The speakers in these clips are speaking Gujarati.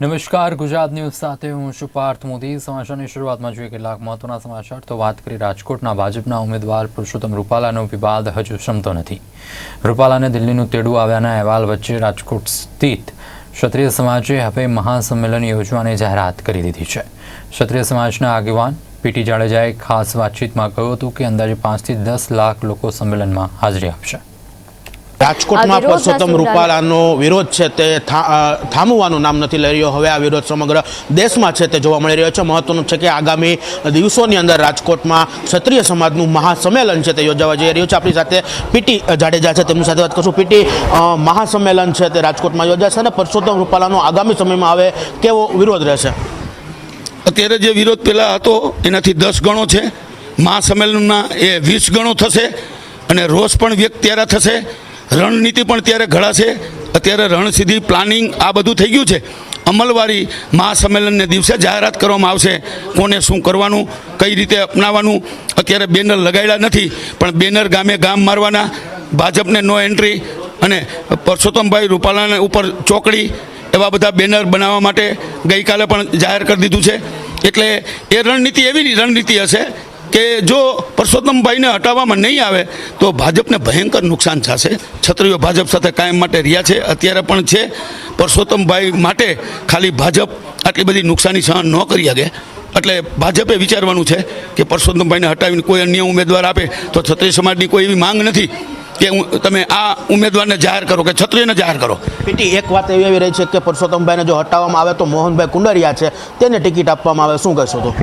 નમસ્કાર, ગુજરાત ન્યૂઝ સાથે હું છું પાર્થ મોદી. સમાચારની શરૂઆતમાં જોઈએ કેટલાક મહત્વના સમાચાર. તો વાત કરી રાજકોટના ભાજપના ઉમેદવાર પુરુષોત્તમ રૂપાલાનો વિવાદ હજુ શમતો નથી. રૂપાલાને દિલ્હીનું તેડું આવ્યાના અહેવાલ વચ્ચે રાજકોટ સ્થિત ક્ષત્રિય સમાજે હવે મહાસંમેલન યોજવાની જાહેરાત કરી દીધી છે. ક્ષત્રિય સમાજના આગેવાન પીટી જાડેજાએ ખાસ વાતચીતમાં કહ્યું હતું કે અંદાજે પાંચથી દસ લાખ લોકો સંમેલનમાં હાજરી આપશે. રાજકોટમાં પરસોત્તમ. રૂપાલાનો વિરોધ છે તે થા- થામવાનું નામ નથી લઈ રહ્યો. હવે આ વિરોધ સમગ્ર દેશમાં છે તે જોવા મળી રહ્યો છે. મહત્વનું છે કે આગામી દિવસોની અંદર રાજકોટમાં ક્ષત્રિય સમાજનું મહાસંમેલન છે તે યોજાવા જઈ રહ્યું છે. આપણી સાથે પીટી જાડેજા છે. તેમની સાથે વાત કરશું. પીટી મહાસંમેલન છે તે રાજકોટમાં યોજાશે અને પરસોત્તમ રૂપાલાનો આગામી સમયમાં હવે કેવો વિરોધ રહેશે? અત્યારે જે વિરોધ પહેલાં હતો એનાથી દસ ગણો છે. મહાસંમેલનના એ વીસ ગણો થશે અને રોષ પણ વ્યક્ત ત્યારે થશે. રણનીતિ પણ ત્યારે ઘડાશે. અત્યારે રણસિદ્ધિ પ્લાનિંગ આ બધું થઈ ગયું છે. અમલવારી મહાસંમેલનને દિવસે જાહેરાત કરવામાં આવશે. કોને શું કરવાનું, કઈ રીતે અપનાવવાનું, અત્યારે બેનર લગાડ્યા નથી, પણ બેનર ગામે ગામ મારવાના, ભાજપને નો એન્ટ્રી અને પરસોત્તમભાઈ રૂપાલાને ઉપર ચોકડી, એવા બધા બેનર બનાવવા માટે ગઈકાલે પણ જાહેર કરી દીધું છે. એટલે એ રણનીતિ એવી રણનીતિ હશે કે જો પરસોત્તમભાઈને હટાવવામાં નહીં આવે, તો ભાજપને ભયંકર નુકસાન થશે. છત્રીઓ ભાજપ સાથે કાયમ માટે રહ્યા છે. અત્યારે પણ છે. પરસોત્તમભાઈ માટે ખાલી ભાજપ આટલી બધી નુકસાની સહન ન કરી શકે. એટલે ભાજપે વિચારવાનું છે કે પરસોત્તમભાઈને હટાવીને કોઈ અન્ય ઉમેદવાર આપે, તો છત્રી સમાજની કોઈ એવી માંગ નથી. કે હું- તમે આ ઉમેદવારને જાહેર કરો કે ક્ષત્રિયને જાહેર કરો? પીટી એક વાત એવી આવી રહી છે કે પરસોત્તમભાઈને જો હટાવવામાં આવે તો મોહનભાઈ કુંડરિયા છે તેને ટિકિટ આપવામાં આવે. શું કહેશો તો?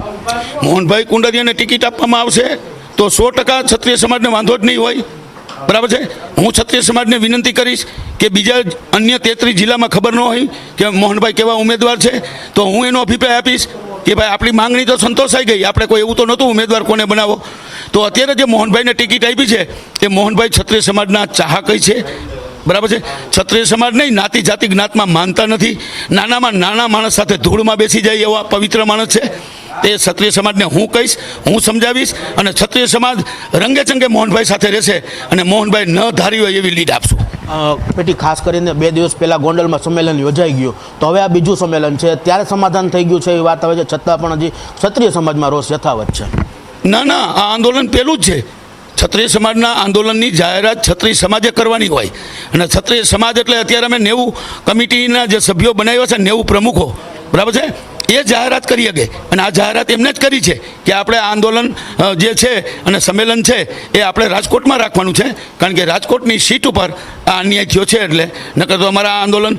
મોહનભાઈ કુંડરિયાને ટિકિટ આપવામાં આવશે તો સો ટકા ક્ષત્રિય સમાજને વાંધો જ નહીં હોય. બરાબર છે? હું ક્ષત્રિય સમાજને વિનંતી કરીશ કે બીજા અન્ય તેત્રીસ જિલ્લામાં ખબર ન હોય કે મોહનભાઈ કેવા ઉમેદવાર છે. તો હું એનો અભિપ્રાય આપીશ. કે ભાઈ આપણી માંગણી તો સંતોષાઈ ગઈ. આપણે કોઈ એવું તો નહોતું, ઉમેદવાર કોને બનાવો? તો અત્યારે જે મોહનભાઈને ટિકિટ આપી છે, એ મોહનભાઈ ક્ષત્રિય સમાજના ચાહક છે. બરાબર છે? ક્ષત્રિય સમાજ નહીં નાતી જાતિ જ્ઞાતમાં માનતા નથી. નાનામાં નાના માણસ સાથે ધૂળમાં બેસી જાય એવા પવિત્ર માણસ છે. તે ક્ષત્રિય સમાજને હું કહીશ હું સમજાવીશ અને ક્ષત્રિય સમાજ રંગે ચંગે મોહનભાઈ સાથે રહેશે અને મોહનભાઈ ન ધારી હોય એવી લીડ આપશું. પેટી ખાસ કરીને બે દિવસ પહેલાં ગોંડલમાં સંમેલન યોજાઈ ગયું. તો હવે આ બીજું સંમેલન છે. ત્યારે સમાધાન થઈ ગયું છે એ વાત આવે છે. છતાં પણ હજી ક્ષત્રિય સમાજમાં રોષ યથાવત છે. ના ના આ આંદોલન પહેલું જ છે. ક્ષત્રિય સમાજના આંદોલનની જાહેરાત ક્ષત્રિય સમાજે કરવાની હોય. અને ક્ષત્રિય સમાજ એટલે અત્યારે અમે નેવું કમિટીના જે સભ્યો બનાવ્યા છે નેવું પ્રમુખો. બરાબર છે? એ જાહેરાત કરી શકે. અને આ જાહેરાત એમને જ કરી છે કે આપણે આ આંદોલન જે છે અને સંમેલન છે એ આપણે રાજકોટમાં રાખવાનું છે. કારણ કે રાજકોટની સીટ ઉપર આ અન્યાય થયો છે એટલે નકર તો અમારા આંદોલન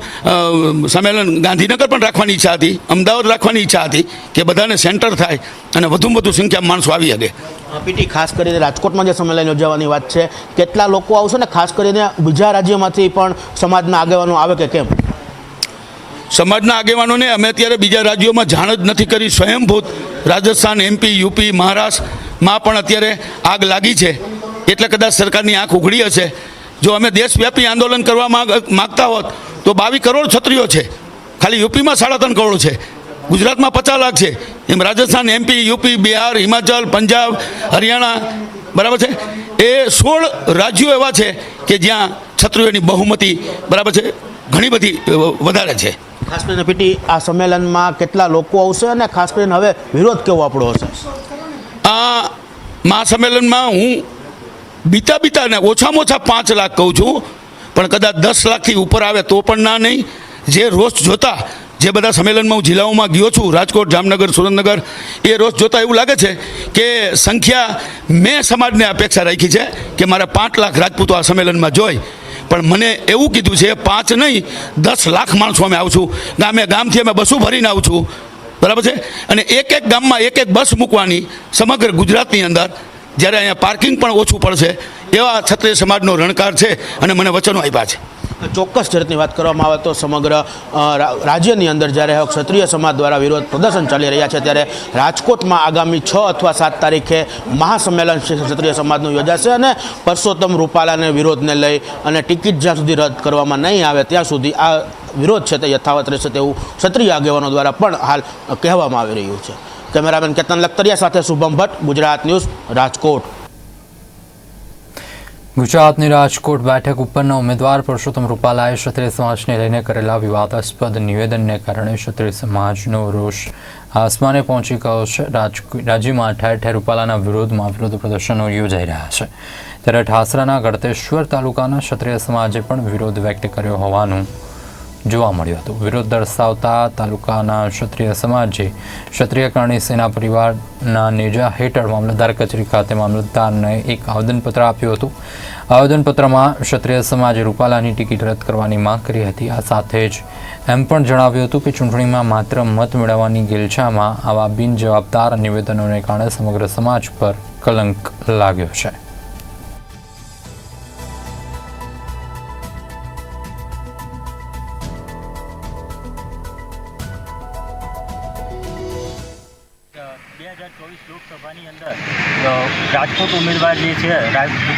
સંમેલન ગાંધીનગર પણ રાખવાની ઈચ્છા હતી, અમદાવાદ રાખવાની ઈચ્છા હતી કે બધાને સેન્ટર થાય અને વધુમાં વધુ સંખ્યામાં માણસો આવી શકે. પીટી ખાસ કરીને રાજકોટમાં જે સંમેલન યોજાવાની વાત છે, કેટલા લોકો આવશે ને ખાસ કરીને બીજા રાજ્યમાંથી પણ સમાજના આગેવાનો આવે કે કેમ? સમાજના આગેવાનોને અમે અત્યારે બીજા રાજ્યોમાં જાણ જ નથી કરી. સ્વયંભૂત રાજસ્થાન એમપી યુપી મહારાષ્ટ્રમાં પણ અત્યારે આગ લાગી છે. એટલે કદાચ સરકારની આંખ ઉઘડી હશે. જો અમે દેશવ્યાપી આંદોલન કરવા માંગ- માગતા હોત, તો બાવીસ કરોડ છત્રીઓ છે. ખાલી યુપીમાં સાડા ત્રણ કરોડ છે. ગુજરાતમાં પચાસ લાખ છે. એમ રાજસ્થાન એમપી યુપી બિહાર, હિમાચલ, પંજાબ, હરિયાણા, બરાબર છે? એ સોળ રાજ્યો એવા છે કે જ્યાં છત્રીઓની બહુમતી, બરાબર છે? ઘણી બધી વધારે છે. ખાસ કરીને પીટી આ સંમેલનમાં કેટલા લોકો આવશે અને ખાસ કરીને હવે વિરોધ કેવો આપણો હશે? આ મહાસંમેલનમાં હું બીતા બીતાને ઓછામાં ઓછા પાંચ લાખ કહું છું, પણ કદાચ દસ લાખથી ઉપર આવે તો પણ ના નહીં. જે રોષ જોતા, જે બધા સંમેલનમાં હું જિલ્લાઓમાં ગયો છું, રાજકોટ, જામનગર, સુરેન્દ્રનગર, એ રોષ જોતા એવું લાગે છે કે સંખ્યા મેં સમાજને અપેક્ષા રાખી છે કે મારે પાંચ લાખ રાજપૂતો આ સંમેલનમાં જોઈ પણ મને એવું કીધું છે, પાંચ નહીં, દસ લાખ માણસો અમે આવશું ગામે ગામથી અમે બસો ભરીને આવું છું. બરાબર છે? અને એક એક ગામમાં એક એક બસ મૂકવાની સમગ્ર ગુજરાતની અંદર, જ્યારે અહીંયા પાર્કિંગ પણ ઓછું પડશે, એવા ક્ષત્રિય સમાજનો રણકાર છે અને મને વચનો આપ્યા છે. ચોક્કસ જરતની વાત કરવામાં આવે તો સમગ્ર રાજ્યની અંદર જ્યારે ક્ષત્રિય સમાજ દ્વારા વિરોધ પ્રદર્શન ચાલી રહ્યા છે ત્યારે રાજકોટમાં આગામી છ અથવા સાત તારીખે મહાસંમેલન ક્ષત્રિય સમાજનું યોજાશે અને પરસોત્તમ રૂપાલાને વિરોધને લઈ અને ટિકિટ જ્યાં સુધી રદ કરવામાં નહીં આવે ત્યાં સુધી આ વિરોધ છે તે યથાવત રહેશે તેવું ક્ષત્રિય આગેવાનો દ્વારા પણ હાલ કહેવામાં આવી રહ્યું છે. કેમેરામેન કેતન લખતરિયા સાથે શુભમ ભટ્ટ, ગુજરાત ન્યૂઝ રાજકોટ. ગુજરાતની રાજકોટ બેઠક ઉપરના ઉમેદવાર પુરુષોત્તમ રૂપાલાએ ક્ષત્રિય સમાજને લઈને કરેલા વિવાદાસ્પદ નિવેદનને કારણે ક્ષત્રિય સમાજનો રોષ આસમાને પહોંચી ગયો છે. રાજ- રાજ્યમાં ઠેર ઠેર રૂપાલાના વિરોધમાં વિરોધ પ્રદર્શનો યોજાઈ રહ્યા છે. ત્યારે ઠાસરાના ગળતેશ્વર તાલુકાના ક્ષત્રિય સમાજે પણ વિરોધ વ્યક્ત કર્યો હોવાનું જોવા મળ્યું હતું. વિરોધ દર્શાવતા તાલુકાના ક્ષત્રિય સમાજે ક્ષત્રિય કરણી સેના પરિવારના નેજા હેઠળ મામલતદાર કચેરી ખાતે મામલતદારને એક આવેદનપત્ર આપ્યું હતું. આવેદનપત્રમાં ક્ષત્રિય સમાજે રૂપાલાની ટિકિટ રદ કરવાની માંગ કરી હતી. આ સાથે જ એમ પણ જણાવ્યું હતું કે ચૂંટણીમાં માત્ર મત મેળવવાની ગેલછામાં આવા બિનજવાબદાર નિવેદનોને કારણે સમગ્ર સમાજ પર કલંક લાગ્યો છે. ચોવીસ લોકસભાની અંદર રાજકોટ ઉમેદવાર જે છે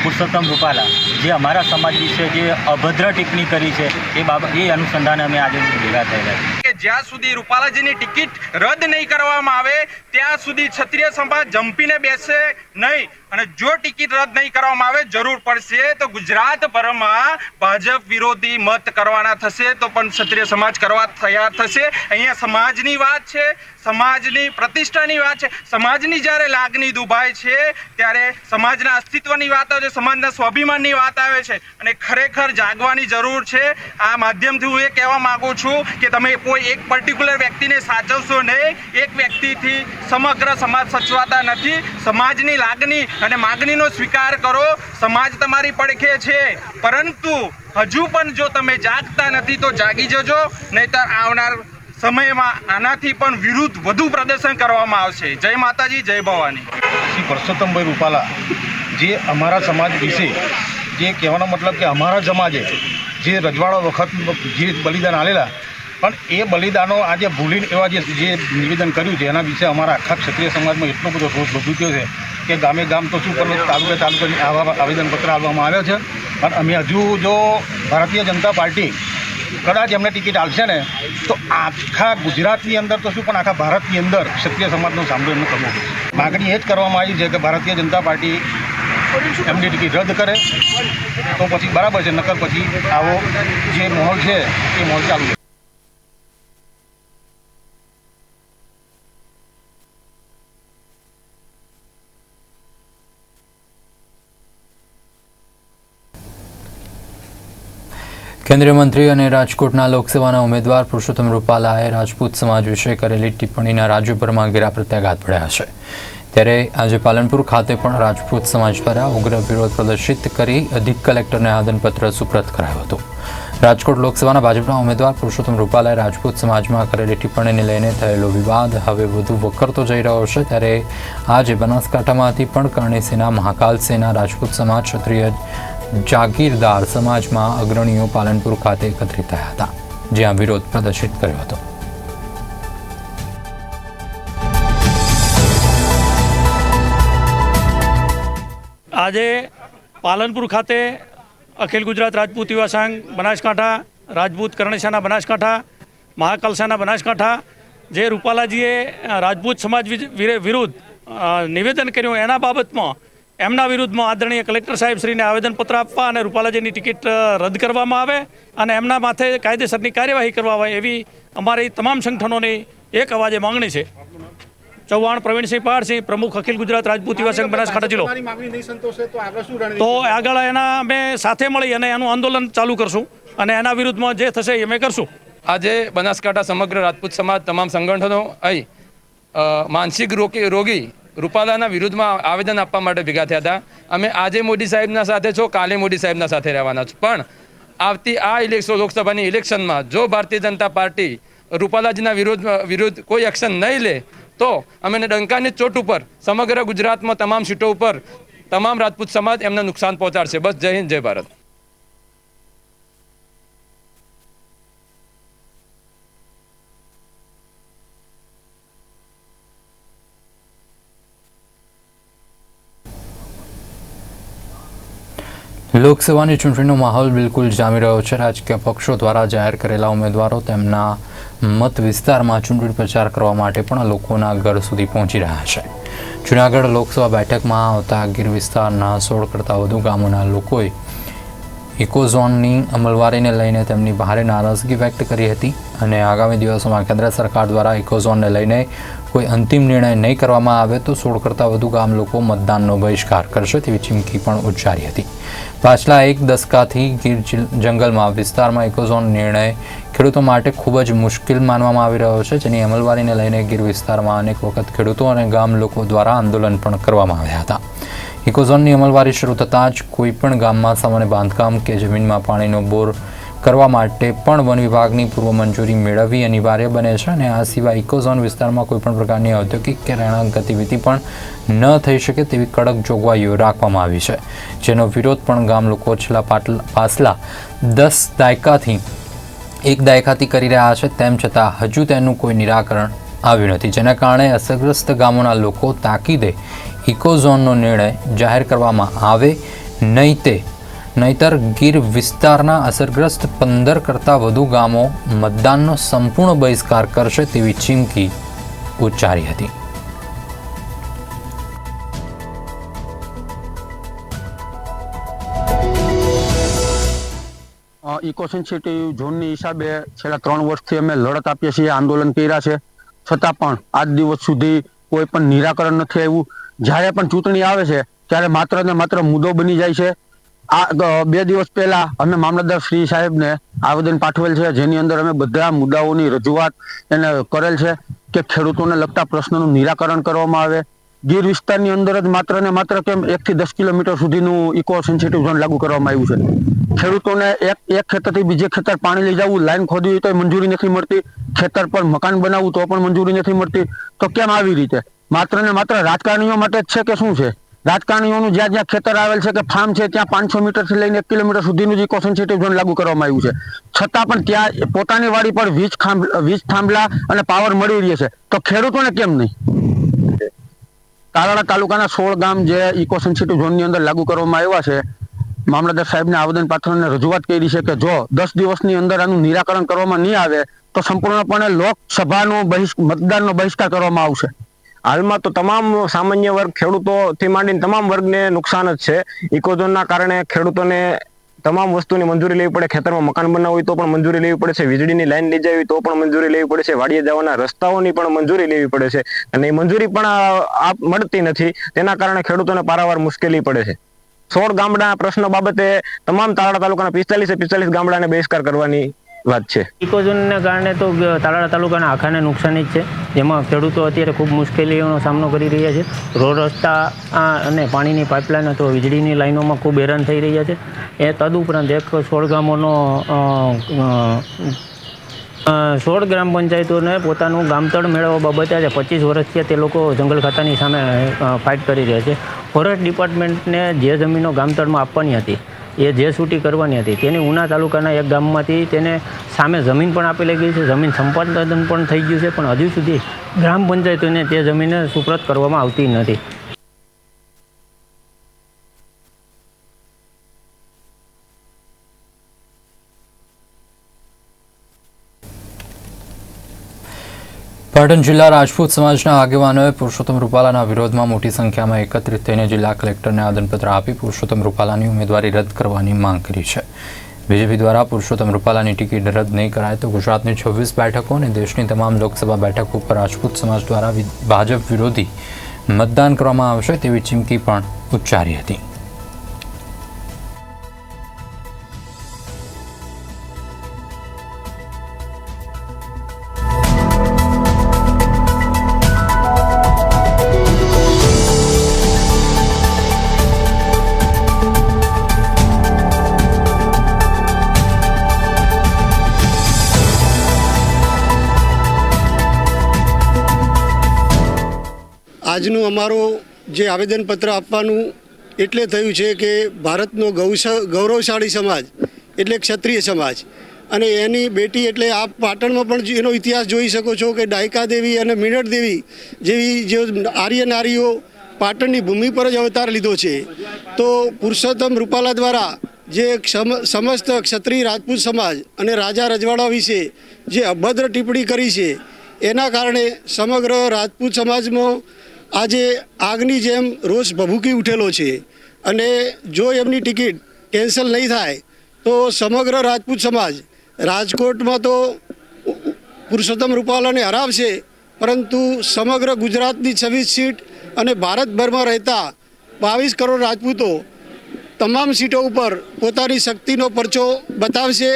પુરુષોત્તમ રૂપાલા, જે અમારા સમાજ વિશે જે અભદ્ર ટિપ્પણી કરી છે, એ બાબત એ અનુસંધાને અમે આજે ભેગા થયેલા જ્યાં સુધી રૂપાલાજીની ટિકિટ રદ નહીં કરવામાં આવે, ત્યાં સુધી ક્ષત્રિય સમાજ જંપીને બેસે નહીં. અને જો ટિકિટ રદ નહીં કરવામાં આવે, જરૂર પડશે તો ગુજરાત ભરમાં ભાજપ વિરોધી મત કરવાના થશે, તો પણ ક્ષત્રિય સમાજ કરવા તૈયાર થશે. અહીંયા સમાજની વાત છે, સમાજની પ્રતિષ્ઠાની વાત છે. સમાજની જ્યારે લાગણી દુભાય છે, ત્યારે સમાજના અસ્તિત્વની વાત આવે છે, સમાજના સ્વાભિમાનની વાત આવે છે. અને ખરેખર જાગવાની જરૂર છે. આ માધ્યમથી હું એ કહેવા માગું છું કે તમે કોઈ એક પર્ટિક્યુલર વ્યક્તિને સાચવશો નહીં એક વ્યક્તિથી સમગ્ર સમાજ સચવાતા નથી. સમાજની લાગણી અને માગણીનો સ્વીકાર કરો. સમાજ તમારી પડખે છે. પરંતુ હજુ પણ જો તમે જાગતા નથી તો જાગી જજો. નહીતર આવનાર સમયમાં આનાથી પણ વિરુદ્ધ વધુ પ્રદર્શન કરવામાં આવશે. જય માતાજી, જય ભવાની. શ્રી પરસોત્તમભાઈ રૂપાલા, જે અમારા સમાજ વિશે જે કહેવાનો મતલબ કે અમારા સમાજે જે રજવાડા વખત જે બલિદાન આલેલા પણ એ બલિદાનો આજે ભૂલીને એવા જે જે નિવેદન કર્યું છે, એના વિશે અમારા આખા ક્ષત્રિય સમાજમાં એટલો બધો રોષ ભભૂક્યો છે કે ગામે ગામ તો શું પણ તાલુકે તાલુકે આવા આવેદનપત્ર આપવામાં આવ્યો છે. અને અમે હજુ જો ભારતીય જનતા પાર્ટી કદાચ એમને ટિકિટ આપશે ને, તો આખા ગુજરાતની અંદર તો શું પણ આખા ભારતની અંદર ક્ષત્રિય સમાજનો સામનો એમને કરવો માગણી એ જ કરવામાં આવી છે કે ભારતીય જનતા પાર્ટી એમની ટિકિટ રદ કરે, તો પછી બરાબર છે, નકર પછી આવો જે માહોલ છે, એ માહોલ ચાલુ કેન્દ્રીય મંત્રી અને રાજકોટના લોકસભાના ઉમેદવાર પુરુષોત્તમ રૂપાલાએ રાજપૂત સમાજ વિશે કરેલી ટિપ્પણીના રાજ્યભરમાં ઘેરા પ્રત્યાઘાત પડ્યા છે. ત્યારે આજે પાલનપુર ખાતે પણ રાજપૂત સમાજ દ્વારા ઉગ્ર વિરોધ પ્રદર્શિત કરી અધિક કલેક્ટરને આદનપત્ર સુપ્રત કરાયું હતું. રાજકોટ લોકસભાના ભાજપના ઉમેદવાર પુરુષોત્તમ રૂપાલાએ રાજપૂત સમાજમાં કરેલી ટિપ્પણીને લઈને થયેલો વિવાદ હવે વધુ વકરતો જઈ રહ્યો છે. ત્યારે આજે બનાસકાંઠામાંથી પણ કરણી સેના, મહાકાલ સેના, રાજપૂત સમાજ, ક્ષત્રિય જાગીરદાર સમાજમાં અગ્રણીઓ પાલનપુર ખાતે એકત્રિત થયા હતા, જ્યાં વિરોધ પ્રદર્શિત કર્યો હતો. આજે પાલનપુર ખાતે અખિલ ગુજરાત રાજપૂત યુવા સંઘ બનાસકાંઠા, રાજપૂત કરણેશાના બનાસકાંઠા, મહાકલશાના બનાસકાંઠા, જે રૂપાલાજીએ રાજપૂત સમાજ વિરુદ્ધ નિવેદન કર્યું એના બાબતમાં એમના વિરુદ્ધમાં આદરણીય કલેક્ટર સાહેબશ્રીને આવેદનપત્ર આપવા અને રૂપાલાજીની ટિકિટ રદ કરવામાં આવે અને એમના માથે કાયદેસરની કાર્યવાહી કરવા એવી અમારી તમામ સંગઠનોની એક અવાજે માંગણી છે. ચૌહાણ, પ્રવીણસિંહ પહાડસિંહ પ્રમુખ અખિલ ગુજરાત રાજપૂત યુવા સંઘ બનાસકાંઠા જિલ્લો. તો આગળ એના અમે સાથે મળી અને એનું આંદોલન ચાલુ કરશું અને એના વિરુદ્ધમાં જે થશે એ અમે કરશું. આજે બનાસકાંઠા સમગ્ર રાજપૂત સમાજ, તમામ સંગઠનો અહીં માનસિક રોગી રૂપાલાના વિરુદ્ધમાં આવેદન આપવા માટે ભેગા થયા હતા. અમે આજે મોદી સાહેબના સાથે છો, કાલે મોદી સાહેબના સાથે રહેવાના છો. પણ આવતી આ ઇલેક્શન લોકસભાની ઇલેક્શનમાં જો ભારતીય જનતા પાર્ટી રૂપાલાજીના વિરોધ, વિરુદ્ધ કોઈ એક્શન નહીં લે, તો અમે ડંકાની ચોટ ઉપર, સમગ્ર ગુજરાતમાં તમામ સીટો ઉપર, તમામ રાજપૂત સમાજ એમને નુકસાન પહોંચાડશે. બસ જય હિન્દ, જય ભારત. લોકસભાની ચૂંટણીનો માહોલ બિલકુલ જામી રહ્યો છે. રાજકીય પક્ષો દ્વારા જાહેર કરેલા ઉમેદવારો તેમના મત વિસ્તારમાં ચૂંટણી પ્રચાર કરવા માટે પણ લોકોના ઘર સુધી પહોંચી રહ્યા છે. જૂનાગઢ લોકસભા બેઠકમાં આવતા ગીર વિસ્તારના સોળ કરતાં વધુ ગામોના લોકોએ ઇકોઝોનની અમલવારીને લઈને તેમની ભારે નારાજગી વ્યક્ત કરી હતી અને આગામી દિવસોમાં કેન્દ્ર સરકાર દ્વારા ઇકોઝોનને લઈને કોઈ અંતિમ નિર્ણય નહીં કરવામાં આવે તો સોળ કરતાં વધુ ગામ લોકો મતદાનનો બહિષ્કાર કરશે તેવી ચીમકી પણ ઉચ્ચારી હતી. પાછલા એક દશકાથી ગીર જંગલમાં વિસ્તારમાં ઇકોઝોન નિર્ણય ખેડૂતો માટે ખૂબ જ મુશ્કેલ માનવામાં આવી રહ્યો છે, જેની અમલવારીને લઈને ગીર વિસ્તારમાં અનેક વખત ખેડૂતો અને ગામ લોકો દ્વારા આંદોલન પણ કરવામાં આવ્યા હતા. ઇકોઝોનની અમલવારી શરૂ થતાં જ કોઈ પણ ગામમાં સામાન્ય બાંધકામ કે જમીનમાં પાણીનો બોર કરવા માટે પણ વન વિભાગની પૂર્વ મંજૂરી મેળવવી અનિવાર્ય બને છે અને આ સિવાય ઇકોઝોન વિસ્તારમાં કોઈપણ પ્રકારની ઔદ્યોગિક કે રહેણાંક ગતિવિધિ પણ ન થઈ શકે તેવી કડક જોગવાઈઓ રાખવામાં આવી છે, જેનો વિરોધ પણ ગામ લોકો છેલ્લા પાછલા દસ દાયકાથી એક દાયકાથી કરી રહ્યા છે, તેમ છતાં હજુ તેનું કોઈ નિરાકરણ આવ્યું નથી, જેના કારણે અસરગ્રસ્ત ગામોના લોકો તાકીદે ઇકોઝોનનો નિર્ણય જાહેર કરવામાં આવે નહીં તે. નહીતર ગીર વિસ્તારના અસરગ્રસ્ત પંદર કરતાં વધુ ગામો મતદાનનો સંપૂર્ણ બહિષ્કાર કરશે તેવી ચીમકી ઉચ્ચારી હતી. ઇકો સેન્સિટિવ ઝોનની હિસાબે છેલ્લા ત્રણ વર્ષથી અમે લડત આપીએ છીએ, આંદોલન કર્યા છે. છતાં પણ આજ દિવસ સુધી કોઈ પણ નિરાકરણ નથી આવ્યું. જ્યારે પણ ચૂંટણી આવે છે, ત્યારે માત્ર ને માત્ર મુદ્દો બની જાય છે. આ બે દિવસ પહેલા અમે મામલતદાર શ્રી સાહેબને આવેદન પાઠવેલ છે, જેની અંદર અમે બધા મુદ્દાઓની રજૂઆત એને કરેલ છે કે ખેડૂતોને લગતા પ્રશ્નોનું નિરાકરણ કરવામાં આવે. ગીર વિસ્તારની અંદર જ માત્ર ને માત્ર કેમ એક થી દસ કિલોમીટર સુધીનું ઇકો સેન્સિટિવ ઝોન લાગુ કરવામાં આવ્યું છે. ખેડૂતોને એક એક ખેતરથી બીજે ખેતર પાણી લઈ જવું, લાઈન ખોદવી તો મંજૂરી નથી મળતી. ખેતર પર મકાન બનાવવું તો પણ મંજૂરી નથી મળતી. તો કેમ આવી રીતે? માત્ર ને માત્ર રાજકારણીઓ માટે જ છે કે શું છે? રાજકારણીઓનું જ્યાં જ્યાં ખેતર આવેલ છે કે ફાર્મ છે, ત્યાં પાંચસો મીટરથી લઈને એક કિલોમીટર સુધીનું જ ઇકો સેન્સિટિવ ઝોન લાગુ કરવામાં આવ્યું છે. છતાં પણ ત્યાં પોતાની વાડી પર વીજ વીજ થાંભલા અને પાવર મળી રહ્યો છે. તો ખેડૂતોને કેમ નહીં? તાલાળા તાલુકાના સોળ ગામ જે ઇકો સેન્સિટિવ ઝોનની અંદર લાગુ કરવામાં આવ્યા છે. મામલતદાર સાહેબને આવેદન પાત્રને રજૂઆત કરી છે કે જો દસ દિવસની અંદર આનું નિરાકરણ કરવામાં નહીં આવે, તો સંપૂર્ણપણે લોકસભાનો બહિષ્ મતદાનનો બહિષ્કાર કરવામાં આવશે. હાલમાં તો તમામ સામાન્ય વર્ગ ખેડૂતોથી માંડીને તમામ વર્ગને નુકસાન જ છે. ઇકોઝોનના કારણે ખેડૂતોને તમામ વસ્તુની મંજૂરી લેવી પડે, ખેતરમાં મકાન બનાવવું હોય તો પણ મંજૂરી લેવી પડે છે, વીજળીની લાઈન લઈ જવી તો પણ મંજૂરી લેવી પડે છે, વાડીએ જવાના રસ્તાઓની પણ મંજૂરી લેવી પડે છે. અને એ મંજૂરી પણ મળતી નથી, તેના કારણે ખેડૂતોને પારાવાર મુશ્કેલી પડે છે. સોળ ગામડાના પ્રશ્નો બાબતે તમામ તાલાડા તાલુકાના પિસ્તાલીસે પિસ્તાલીસ ગામડાને બહિષ્કાર કરવાની વાત છે. ઇકોઝોનને કારણે તો તાલાળા તાલુકાના આખાને નુકસાની જ છે. જેમાં ખેડૂતો અત્યારે ખૂબ મુશ્કેલીઓનો સામનો કરી રહ્યા છે. રોડ રસ્તા અને પાણીની પાઇપલાઇન અથવા વીજળીની લાઈનોમાં ખૂબ હેરાન થઈ રહ્યા છે. એ તદુપરાંત એક સોળ ગામોનો સોળ ગ્રામ પંચાયતોને પોતાનું ગામતળ મેળવવા બાબતે આજે પચીસ વર્ષથી તે લોકો જંગલ ખાતાની સામે ફાઇટ કરી રહ્યા છે. ફોરેસ્ટ ડિપાર્ટમેન્ટને જે જમીનો ગામતળમાં આપવાની હતી એ જે છૂટી કરવાની હતી તેની ઉના તાલુકાના એક ગામમાંથી તેને સામે જમીન પણ આપેલી ગઈ છે. જમીન સંપાદન પણ થઈ ગયું છે, પણ હજુ સુધી ગ્રામ પંચાયતોને તે જમીને સુપ્રત કરવામાં આવતી નથી. પાટણ જિલ્લા રાજપૂત સમાજના આગેવાનોએ પુરુષોત્તમ રૂપાલાના વિરોધમાં મોટી સંખ્યામાં એકત્રિત થઈને જિલ્લા કલેક્ટરને આદનપત્ર આપી પુરુષોત્તમ રૂપાલાની ઉમેદવારી રદ કરવાની માંગ કરી છે. બીજેપી દ્વારા પુરુષોત્તમ રૂપાલાની ટિકિટ રદ નહીં કરાય તો ગુજરાતની છવ્વીસ બેઠકો અને દેશની તમામ લોકસભા બેઠકો ઉપર રાજપૂત સમાજ દ્વારા ભાજપ વિરોધી મતદાન કરવામાં આવશે તેવી ચીમકી પણ ઉચ્ચારી હતી. આજનું અમારું જે આવેદનપત્ર આપવાનું એટલે થયું છે કે ભારતનો ગૌરવશાળી સમાજ એટલે ક્ષત્રિય સમાજ અને એની બેટી એટલે આપ પાટણમાં પણ એનો ઇતિહાસ જોઈ શકો છો કે ડાયકા દેવી અને મીનળ દેવી જેવી જે આર્ય નારીઓ પાટણની ભૂમિ પર જ અવતાર લીધો છે. તો પુરુષોત્તમ રૂપાલા દ્વારા જે સમ- સમસ્ત ક્ષત્રિય રાજપૂત સમાજ અને રાજા રજવાડા વિશે જે અભદ્ર ટિપ્પણી કરી છે, એના કારણે સમગ્ર રાજપૂત સમાજમાં આજે આગની જેમ રોષ ભભૂકી ઉઠેલો છે અને જો એમની ટિકિટ કેન્સલ નહીં થાય, તો સમગ્ર રાજપૂત સમાજ રાજકોટમાં તો પુરુષોત્તમ રૂપાલાને હરાવશે, પરંતુ સમગ્ર ગુજરાતની છવ્વીસ સીટ અને ભારતભરમાં રહેતા બાવીસ કરોડ રાજપૂતો તમામ સીટો ઉપર પોતાની શક્તિનો પરચો બતાવશે.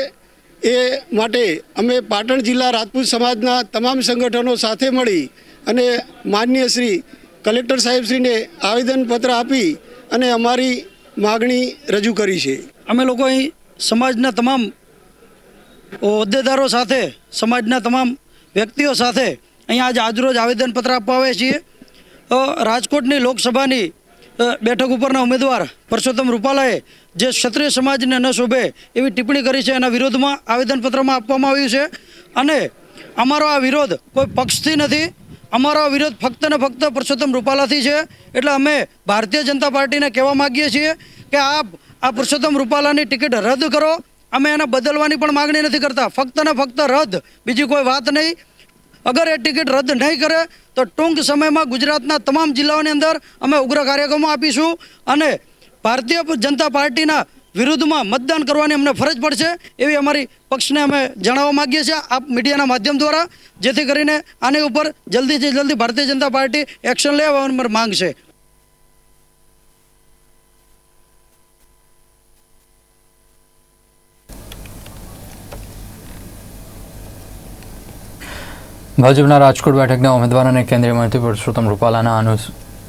એ માટે અમે પાટણ જિલ્લા રાજપૂત સમાજના તમામ સંગઠનો સાથે મળી અને માનનીય શ્રી કલેક્ટર સાહેબશ્રીને આવેદનપત્ર આપી અને અમારી માગણી રજૂ કરી છે. અમે લોકો અહીં સમાજના તમામ હોદ્દેદારો સાથે, સમાજના તમામ વ્યક્તિઓ સાથે અહીંયા આજે આજરોજ આવેદનપત્ર આપવા આવ્યા છીએ. રાજકોટની લોકસભાની બેઠક ઉપરના ઉમેદવાર પરસોત્તમ રૂપાલાએ જે ક્ષત્રિય સમાજને ન શોભે એવી ટિપ્પણી કરી છે, એના વિરોધમાં આવેદનપત્રમાં આપવામાં આવ્યું છે. અને અમારો આ વિરોધ કોઈ પક્ષથી નથી અમારો વિરોધ ફક્ત ને ફક્ત પુરુષોત્તમ રૂપાલાથી છે. એટલે અમે ભારતીય જનતા પાર્ટીને કહેવા માગીએ છીએ કે આપ, આ પુરુષોત્તમ રૂપાલાની ટિકિટ રદ કરો. અમે એને બદલવાની પણ માગણી નથી કરતા. ફક્ત ને ફક્ત રદ. બીજી કોઈ વાત નહીં. અગર એ ટિકિટ રદ નહીં કરે, તો ટૂંક સમયમાં ગુજરાતના તમામ જિલ્લાઓની અંદર અમે ઉગ્ર કાર્યક્રમો આપીશું. અને ભારતીય જનતા પાર્ટીના વિરુદ્ધમાં મતદાન કરવાની અમને ફરજ પડશે એવી અમારી પક્ષને અમે જણાવવા માગીએ છીએ. આપ મીડિયાના માધ્યમ દ્વારા જેથી કરીને આની ઉપર જલ્દીથી જલ્દી ભારતીય જનતા પાર્ટી એક્શન લેવા અમારી માંગ છે. ભાજપના રાજકોટ બેઠકના ઉમેદવાર અને કેન્દ્રીય મંત્રી પુરુષોત્તમ રૂપાલાના અનુ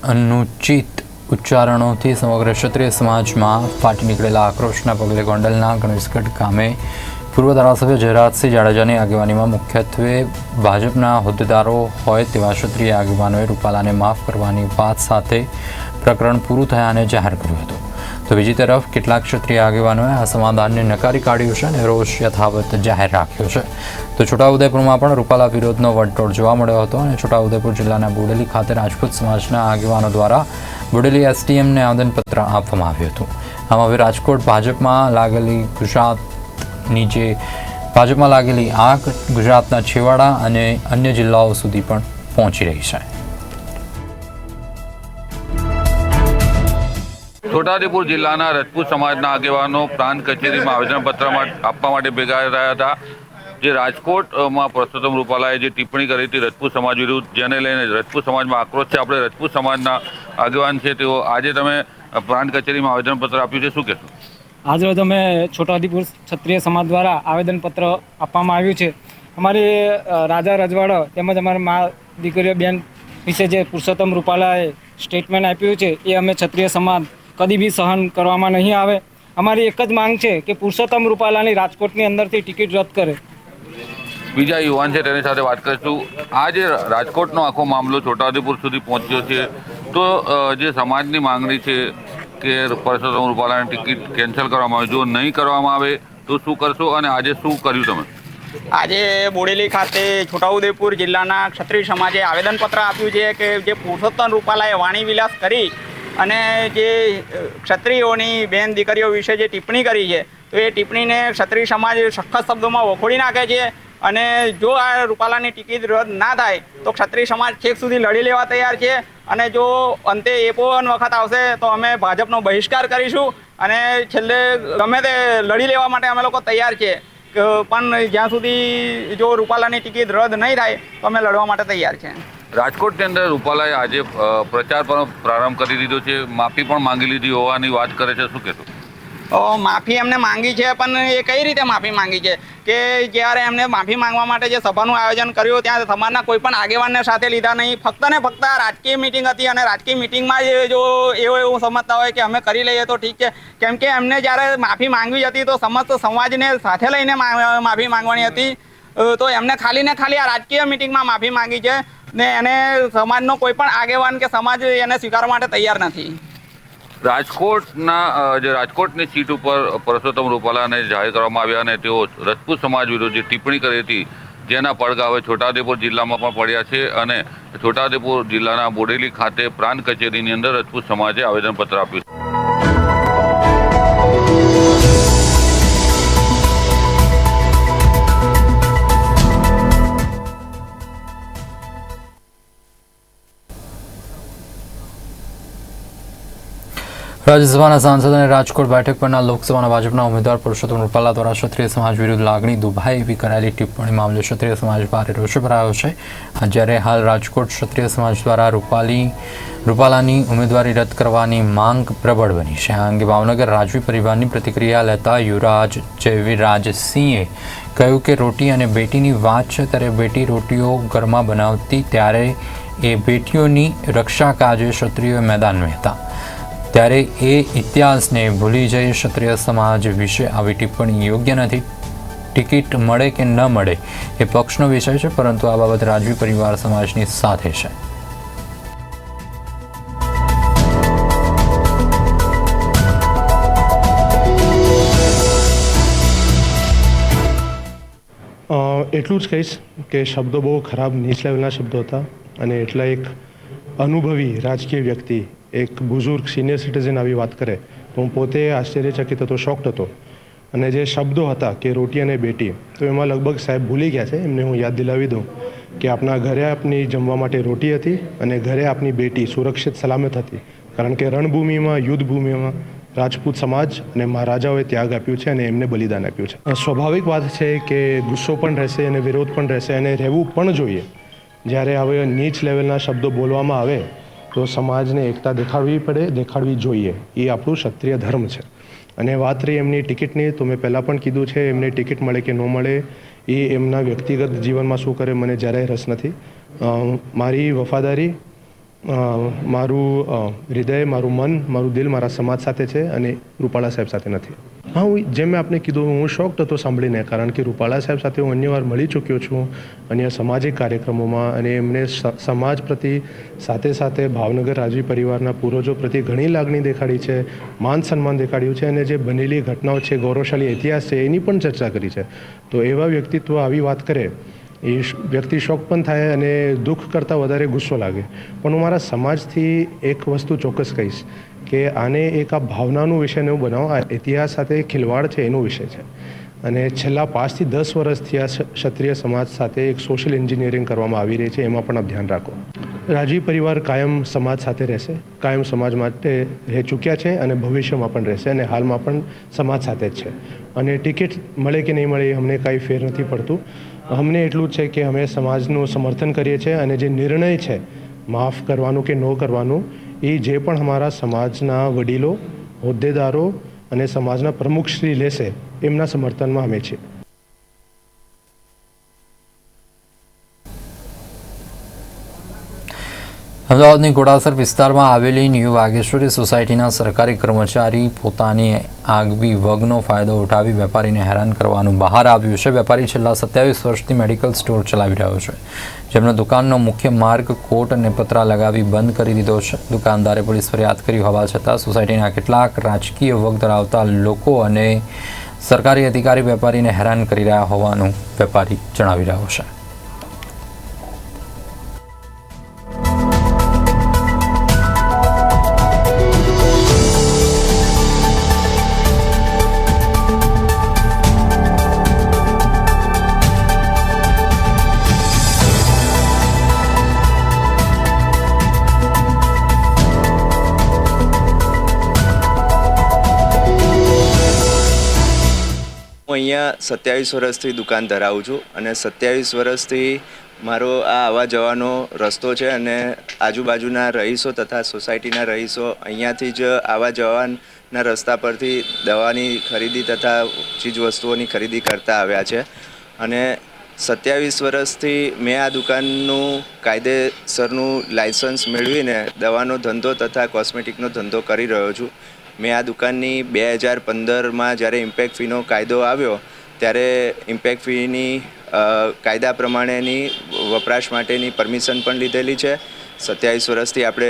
અનુચિત ઉચ્ચારણોથી સમગ્ર ક્ષત્રિય સમાજમાં ફાટી નીકળેલા આક્રોશના પગલે ગોંડલના ગણેશગઢ ગામે પૂર્વ ધારાસભ્ય જયરાજસિંહ જાડેજાની આગેવાનીમાં મુખ્યત્વે ભાજપના હોદ્દેદારો હોય તેવા ક્ષત્રિય આગેવાનોએ રૂપાલાને માફ કરવાની વાત સાથે પ્રકરણ પૂરું થયાને જાહેર કર્યું હતું. તો બીજી તરફ કેટલાક ક્ષત્રિય આગેવાનોએ આ સમાધાનને નકારી કાઢ્યું છે અને રોષ યથાવત જાહેર રાખ્યો છે. તો છોટાઉદેપુરમાં પણ રૂપાલા વિરોધનો વંટોળ જોવા મળ્યો હતો અને છોટાઉદેપુર જિલ્લાના બોડેલી ખાતે રાજપૂત સમાજના આગેવાનો દ્વારા બોડેલી એસટીએમને આવેદનપત્ર આપવામાં આવ્યું હતું. આમાં હવે રાજકોટ ભાજપમાં લાગેલી ગુજરાતની જે ભાજપમાં લાગેલી આગ ગુજરાતના છેવાડા અને અન્ય જિલ્લાઓ સુધી પણ પહોંચી રહી છે. છોટાઉદેપુર જિલ્લાના રજપૂત સમાજના આગેવાનો પ્રાંત કચેરીમાં આવેદનપત્ર આપવા માટે ભેગા રહ્યા હતા. જે રાજકોટમાં પરસોત્તમ રૂપાલાએ જે ટિપ્પણી કરી હતી રજપૂત સમાજ વિરુદ્ધ, જેને લઈને રજપૂત સમાજમાં આક્રોશ છે. આપણે રજપૂત સમાજના આગેવાન છે તેઓ. આજે તમે પ્રાંત કચેરીમાં આવેદનપત્ર આપ્યું છે. શું કહેશો? આજરોજ અમે છોટાઉદેપુર ક્ષત્રિય સમાજ દ્વારા આવેદનપત્ર આપવામાં આવ્યું છે. અમારી રાજા રજવાડા તેમજ અમારી મા દીકરીઓ બેન વિશે જે પુરુષોત્તમ રૂપાલાએ સ્ટેટમેન્ટ આપ્યું છે, એ અમે ક્ષત્રિય સમાજ કદી બી સહન કરવામાં નહીં આવે. અમારી એક જ માંગ છે કે પુરુષોત્તમ રૂપાલાની રાજકોટની અંદરથી ટિકિટ રદ કરે. બીજા યુવાન છે તેની સાથે વાત કરીશું. આ જે રાજકોટનો આખો મામલો છોટાઉદેપુર સુધી પહોંચ્યો છે તો જે સમાજની માંગણી છે કે પરસોત્તમ રૂપાલાની ટિકિટ કેન્સલ કરવામાં આવે જો નહીં કરવામાં આવે તો શું કરશો અને આજે શું કર્યું તમે? આજે બોડેલી ખાતે છોટાઉદેપુર જિલ્લાના ક્ષત્રિય સમાજે આવેદનપત્ર આપ્યું છે કે જે પુરુષોત્તમ રૂપાલાએ વાણી વિલાસ કરી અને જે ક્ષત્રિયોની બેન દીકરીઓ વિશે જે ટિપ્પણી કરી છે, તો એ ટિપ્પણીને ક્ષત્રિય સમાજ સખત શબ્દોમાં વખોડી નાખે છે અને જો આ રૂપાલાની ટિકિટ રદ ના થાય, તો ક્ષત્રિય સમાજ છેક સુધી લડી લેવા તૈયાર છે અને જો અંતે એ પણ વખત આવશે, તો અમે ભાજપનો બહિષ્કાર કરીશું અને છેલ્લે ગમે તે લડી લેવા માટે અમે લોકો તૈયાર છીએ પણ જ્યાં સુધી જો રૂપાલાની ટિકિટ રદ નહીં થાય, તો અમે લડવા માટે તૈયાર છે. રાજકોટની અંદર રૂપાલાએ આજે પ્રચાર પણ પ્રારંભ કરી દીધો છે. માફી પણ માંગી લીધી હોવાની વાત કરે છે. શું કહેશો? માફી એમને માંગી છે, પણ એ કઈ રીતે માફી માંગી છે? કે જ્યારે એમને માફી માંગવા માટે જે સભાનું આયોજન કર્યું ત્યાં સમાજના કોઈ પણ આગેવાનને સાથે લીધા નહીં. ફક્ત ને ફક્ત રાજકીય મિટિંગ હતી અને રાજકીય મિટિંગમાં જ જો એવો એવું સમજતા હોય કે અમે કરી લઈએ તો ઠીક છે. કેમ કે એમને જ્યારે માફી માંગવી હતી, તો સમસ્ત સમાજને સાથે લઈને માફી માંગવાની હતી. તો એમને ખાલી ને ખાલી આ રાજકીય મિટિંગમાં માફી માંગી છે. ને એને સમાજનો કોઈ પણ આગેવાન કે સમાજ એને સ્વીકારવા માટે તૈયાર નથી. રાજકોટના જે રાજકોટની સીટ ઉપર પરસોત્તમ રૂપાલાને જાહેર કરવામાં આવ્યા અને તેઓ રજપૂત સમાજ વિરુદ્ધ ટિપ્પણી કરી હતી, જેના પડઘા હવે છોટાઉદેપુર જિલ્લામાં પણ પડ્યા છે અને છોટાઉદેપુર જિલ્લાના બોડેલી ખાતે પ્રાંત કચેરીની અંદર રજપૂત સમાજે આવેદનપત્ર આપ્યું છે. રાજ્યસભાના સાંસદ અને રાજકોટ બેઠક પરના લોકસભાના ભાજપના ઉમેદવાર પુરુષોત્તમ રૂપાલા દ્વારા ક્ષત્રિય સમાજ વિરુદ્ધ લાગણી દુભાઈ એવી કરાયેલી ટિપ્પણી મામલે ક્ષત્રિય સમાજ ભારે રોષે ભરાયો છે. જ્યારે હાલ રાજકોટ ક્ષત્રિય સમાજ દ્વારા રૂપાલી, રૂપાલાની ઉમેદવારી રદ કરવાની માંગ પ્રબળ બની છે. આ અંગે ભાવનગર રાજવી પરિવારની પ્રતિક્રિયા લેતા યુવરાજ જયવીરાજસિંહે કહ્યું કે રોટી અને બેટીની વાત છે ત્યારે બેટી રોટીઓ ઘરમાં બનાવતી ત્યારે એ બેટીઓની રક્ષા કાજે ક્ષત્રિયોએ મેદાનમાં હતા. ત્યારે એ ઇતિહાસને ભૂલી જઈ ક્ષત્રિય સમાજ વિશે આવી ટિપ્પણી યોગ્ય નથી. ટિકિટ મળે કે ન મળે એ પક્ષનો વિષય છે, પરંતુ આ બાબત રાજવી પરિવાર સમાજની સાથે છે. એટલું જ કહીશ કે શબ્દો બહુ ખરાબ નીચ લેવલના શબ્દો હતા અને એટલા એક અનુભવી રાજકીય વ્યક્તિ એક બુઝુર્ગ સિનિયર સિટીઝન આવી વાત કરે, તો હું પોતે આશ્ચર્યચકિત હતો શોક્ડ હતો. અને જે શબ્દો હતા કે રોટી અને બેટી, તો એમાં લગભગ સાહેબ ભૂલી ગયા છે, એમને હું યાદ દિલાવી દઉં કે આપણા ઘરે આપની જમવા માટે રોટી હતી અને ઘરે આપની બેટી સુરક્ષિત સલામત હતી. કારણ કે રણભૂમિમાં, યુદ્ધભૂમિમાં રાજપૂત સમાજ અને મહારાજાઓએ ત્યાગ આપ્યું છે અને એમને બલિદાન આપ્યું છે. સ્વાભાવિક વાત છે કે ગુસ્સો પણ રહેશે અને વિરોધ પણ રહેશે અને રહેવું પણ જોઈએ. જ્યારે હવે નીચ લેવલના શબ્દો બોલવામાં આવે તો સમાજને એકતા દેખાડવી પડે, દેખાડવી જોઈએ. એ આપણું ક્ષત્રિય ધર્મ છે. અને વાત રહી એમની ટિકિટની, તો મેં પહેલાં પણ કીધું છે, એમને ટિકિટ મળે કે ન મળે, એ એમના વ્યક્તિગત જીવનમાં શું કરે મને જરાય રસ નથી. મારી વફાદારી મારું હૃદય, મારું મન, મારું દિલ મારા સમાજ સાથે છે અને રૂપાલા સાહેબ સાથે નથી. હા, હું જેમ મેં આપને કીધું, હું શોક્ડ હતો સાંભળીને, કારણ કે રૂપાલા સાહેબ સાથે હું અન્ય વાર મળી ચૂક્યો છું અન્ય સામાજિક કાર્યક્રમોમાં અને એમને સમાજ પ્રતિ સાથે સાથે ભાવનગર રાજવી પરિવારના પૂર્વજો પ્રતિ ઘણી લાગણી દેખાડી છે, માન સન્માન દેખાડ્યું છે અને જે બનેલી ઘટનાઓ છે, ગૌરવશાળી ઇતિહાસ છે, એની પણ ચર્ચા કરી છે. તો એવા વ્યક્તિત્વ આવી વાત કરે, એ વ્યક્તિ શોક પણ થાય અને દુઃખ કરતાં વધારે ગુસ્સો લાગે. પણ હું મારા સમાજથી એક વસ્તુ ચોક્કસ કહીશ. કે આને એક આ ભાવનાનું વિષય એવું બનાવો. આ ઇતિહાસ સાથે ખિલવાડ છે, એનો વિષય છે. અને છેલ્લા પાંચથી દસ વર્ષથી આ ક્ષત્રિય સમાજ સાથે એક સોશિયલ એન્જિનિયરિંગ કરવામાં આવી રહી છે, એમાં પણ આપ ધ્યાન રાખો. રાજવી પરિવાર કાયમ સમાજ સાથે રહેશે, કાયમ સમાજ માટે રહી ચૂક્યા છે અને ભવિષ્યમાં પણ રહેશે અને હાલમાં પણ સમાજ સાથે જ છે. અને ટિકિટ મળે કે નહીં મળે એ અમને કાંઈ ફેર નથી પડતું. અમને એટલું જ છે કે અમે સમાજનું સમર્થન કરીએ છીએ અને જે નિર્ણય છે, માફ કરવાનું કે ન કરવાનું એ જે પણ અમારા સમાજના વડીલો હોદ્દેદારો અને સમાજના પ્રમુખશ્રી લેશે, એમના સમર્થનમાં અમે છીએ. અમદાવાદની ઘોડાસર વિસ્તારમાં આવેલી ન્યૂ વાગેશ્વરી સોસાયટીના સરકારી કર્મચારી પોતાની આગવી વગનો ફાયદો ઉઠાવી વેપારીને હેરાન કરવાનું બહાર આવ્યું છે. વેપારી છેલ્લા સત્યાવીસ વર્ષથી મેડિકલ સ્ટોર ચલાવી રહ્યો છે. જેમનો દુકાનનો મુખ્ય માર્ગ, કોટ અને પતરા લગાવી બંધ કરી દીધો છે. દુકાનદારે પોલીસ ફરિયાદ કરી હોવા છતાં સોસાયટીના કેટલાક રાજકીય વગ ધરાવતા લોકો અને સરકારી અધિકારી વેપારીને હેરાન કરી રહ્યા હોવાનું વેપારી જણાવી રહ્યો છે. સત્યાવીસ વર્ષથી દુકાન ધરાવું છું અને સત્યાવીસ વર્ષથી મારો આ આવવા જવાનો રસ્તો છે અને આજુબાજુના રહીશો તથા સોસાયટીના રહીશો અહીંયાથી જ આવવા જવાના રસ્તા પરથી દવાની ખરીદી તથા ચીજવસ્તુઓની ખરીદી કરતા આવ્યા છે. અને સત્યાવીસ વર્ષથી મેં આ દુકાનનું કાયદેસરનું લાયસન્સ મેળવીને દવાનો ધંધો તથા કોસ્મેટિકનો ધંધો કરી રહ્યો છું. મેં આ દુકાનની બે હજાર પંદરમાં જ્યારે ઇમ્પેક્ટ ફીનો કાયદો આવ્યો ત્યારે ઇમ્પેક્ટ ફીની કાયદા પ્રમાણેની, વપરાશ માટેની પરમિશન પણ લીધેલી છે. સત્યાવીસ વર્ષથી આપણે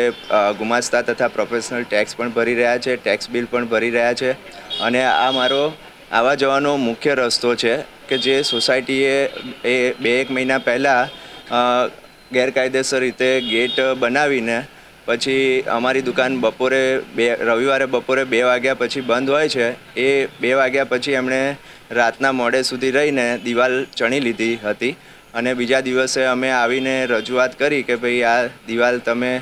ગુમાસ્તા તથા પ્રોફેશનલ ટેક્સ પણ ભરી રહ્યા છે ટેક્સ બિલ પણ ભરી રહ્યા છે. અને આ મારો આવા જવાનો મુખ્ય રસ્તો છે કે જે સોસાયટીએ એ બે એક મહિના પહેલાં ગેરકાયદેસર રીતે ગેટ બનાવીને પછી અમારી દુકાન બપોરે બે, રવિવારે બપોરે બે વાગ્યા પછી બંધ હોય છે. એ બે વાગ્યા પછી એમણે રાતના મોડે સુધી રહીને દિવાલ ચણી લીધી હતી. અને બીજા દિવસે અમે આવીને રજૂઆત કરી કે ભાઈ, આ દિવાલ તમે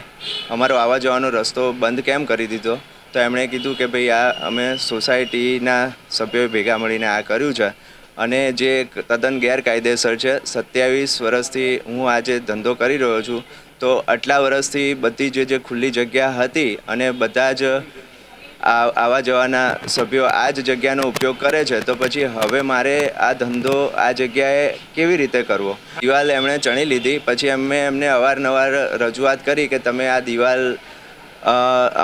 અમારો આવવા જવાનો રસ્તો બંધ કેમ કરી દીધો? તો એમણે કીધું કે ભાઈ, આ અમે સોસાયટીના સભ્યોએ ભેગા મળીને આ કર્યું છે. અને જે તદ્દન ગેરકાયદેસર છે, સત્યાવીસ વર્ષથી હું આજે ધંધો કરી રહ્યો છું. તો આટલા વર્ષથી બધી જે જે ખુલ્લી જગ્યા હતી અને બધા જ આવા જવાના સભ્યો આ જ જગ્યાનો ઉપયોગ કરે છે, તો પછી હવે મારે આ ધંધો આ જગ્યાએ કેવી રીતે કરવો? દિવાલ એમણે ચણી લીધી, પછી અમે એમને અવારનવાર રજૂઆત કરી કે તમે આ દિવાલ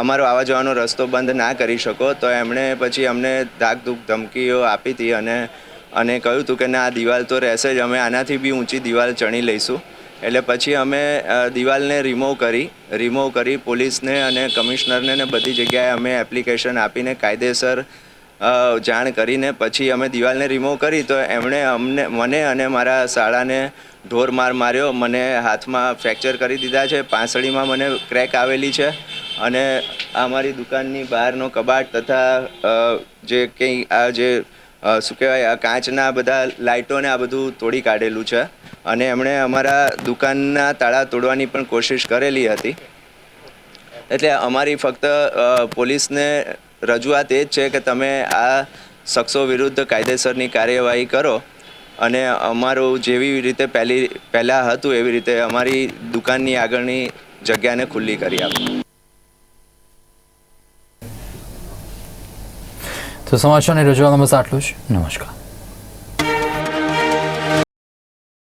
અમારો આવા જવાનો રસ્તો બંધ ના કરી શકો, તો એમણે પછી અમને ધાકધૂક ધમકીઓ આપી હતી અને અને કહ્યું હતું કે ના, આ દિવાલ તો રહેશે જ, અમે આનાથી બી ઊંચી દિવાલ ચણી લઈશું. એટલે પછી અમે દિવાલને રિમૂવ કરી રિમૂવ કરી પોલીસને અને કમિશનરને ને બધી જગ્યાએ અમે એપ્લિકેશન આપીને કાયદેસર જાણ કરીને પછી અમે દિવાલને રિમૂવ કરી તો એમણે અમને, મને અને મારા શાળાને ઢોર માર માર્યો, મને હાથમાં ફ્રેક્ચર કરી દીધા છે, પાંસળીમાં મને ક્રેક આવેલી છે અને અમારી દુકાનની બહારનો કબાટ તથા જે કંઈ આ જે શું કહેવાય કાચના બધા લાઇટોને આ બધું તોડી કાઢેલું છે. અને એમણે અમારા દુકાનના તાળા તોડવાની પણ કોશિશ કરેલી હતી. એટલે અમારી ફક્ત પોલીસને રજૂઆત એ જ છે કે તમે આ શખ્સો વિરુદ્ધ કાયદેસરની કાર્યવાહી કરો અને અમારું જેવી રીતે પહેલી, પહેલાં હતું એવી રીતે અમારી દુકાનની આગળની જગ્યાને ખુલ્લી કરી આપો. તો સમાચારની રજૂઆતમાં આટલું જ. નમસ્કાર.